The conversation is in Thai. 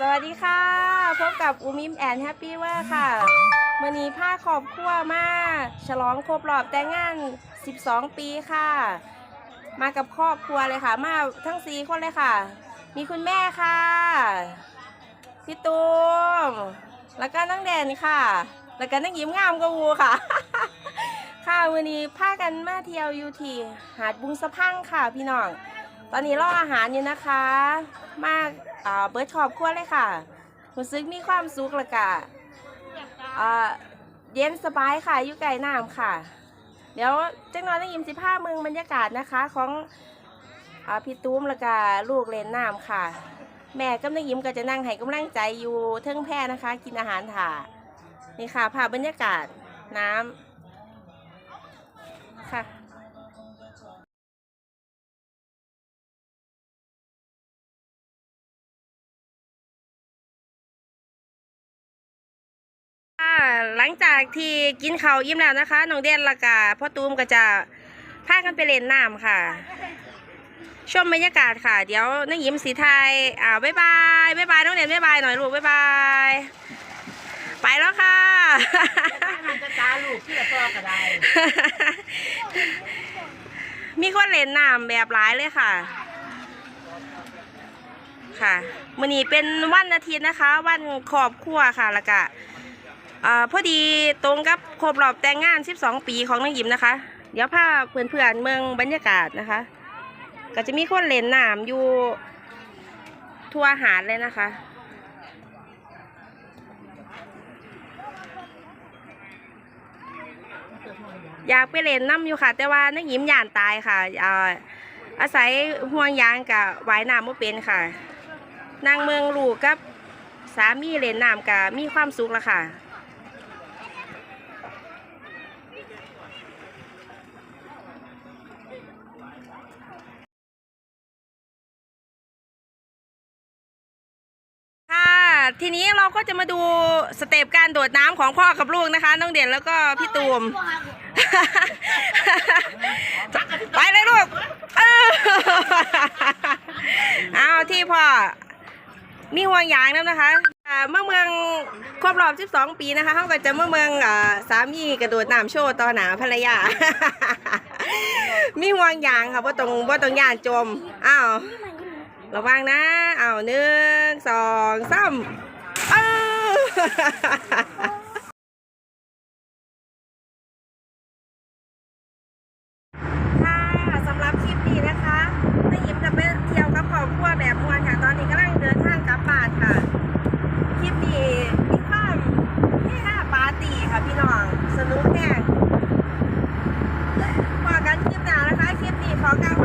สวัสดีค่ะ พบกับอูมิมแอนแฮปปี้เวอร์ค่ะมื่อนี้พาครอบครัวมาฉลองครบรอบแต่งงาน 12 ปีค่ะ มากับครอบครัวเลยค่ะ มาทั้งสี่คนเลยค่ะ มีคุณแม่ค่ะ พี่ตูมแล้วก็น้องแดนค่ะ แล้วก็น้องยิ้มงามกวูค่ะ ค่ะวันนี้พากันมาเที่ยวอยู่ที่หาดบุงสะพังค่ะพี่น้อง ตอนนี้รออาหารอยู่นะคะ มาเบิร์ดขอบครัวเลยค่ะรู้สึกมีความสุขละกะอ่าเย็นสบายค่ะอยู่ไกลน้ำค่ะ เดี๋ยวจังนอยต้องยิมสิผ้าเมืองบรรยากาศนะคะของอพี่ตุ้มละกะลูกเลนน้ำค่ะ แม่กับนางยิ้มก็จะนั่งให้กำลังใจอยู่เทิงแพนะคะ กินอาหารถ่านี่ค่ะภาพบรรยากาศน้ำค่ะ หลังจากที่กินข้าวอิ่มแล้วนะคะน้องเด่นละกะพ่อตูมก็จะพากันไปเล่นน้ำค่ะชมบรรยากาศค่ะ เดี๋ยวน้องยิ้มสีไทยอ่าบ๊ายบายบ๊ายบายน้องเด่นบ๊ายบายหน่อยลูกบ๊ายบายไปแล้วค่ะมันจะตาลูกที่ละพ่อก็ได้มีคนเล่นน้ำแบบหลายเลยค่ะ ค่ะมื้อนี้เป็นวันอาทิตย์นะคะ วันครอบครัวค่ะล้วก็ อพอดีตรงกับครบรอบแต่งงาน 12 ปีของน้องยิมนะคะ เดี๋ยวพาเพื่อนๆเมืองบรรยากาศนะคะ ก็จะมีคนเล่นน้ำอยู่ทั่วหาดเลยนะคะ อยากไปเล่นน้ำอยู่ค่ะ แต่ว่านักหยิมย่านตายค่ะอ่าอาศัยห่วงยางกับวายน้ำไม่เป็นค่ะ นางเมืองลูกกับสามีเล่นน้ำกับมีความสุขละค่ะ ทีนี้เราก็จะมาดูสเต็ปการโดดน้ำของพ่อกับลูกนะคะ น้องเด่นแล้วก็พี่ตูม ไปเลยลูกเออเอาที่พ่อ มีห่วงยางแล้วนะคะอ่าเมื่อเมืองครบรอบ 12 ปีนะคะเขาก็จะเมื่อเมืองอ่าสามีกระโดดน้ำโชว์ต่อหนาภรรยา มีห่วงยางค่ะว่าตรงว่าตรงย่านจม อ้าวระวังนะ เอาหนึ่งสองสาม อ้าค่ะสำหรับคลิปนี้นะคะไม่ยิมกับไม่เที่ยวกับอบครัแบบมวนค่ะ ตอนนี้กำลังเดินทางกลับบ้าค่ะ คลิปนี้มีควมนี่ค่ะปาดีค่ะพี่น้อง สนุกแน่พอกันคลิปหน้านะคะ คลิปนี้ขอกลาว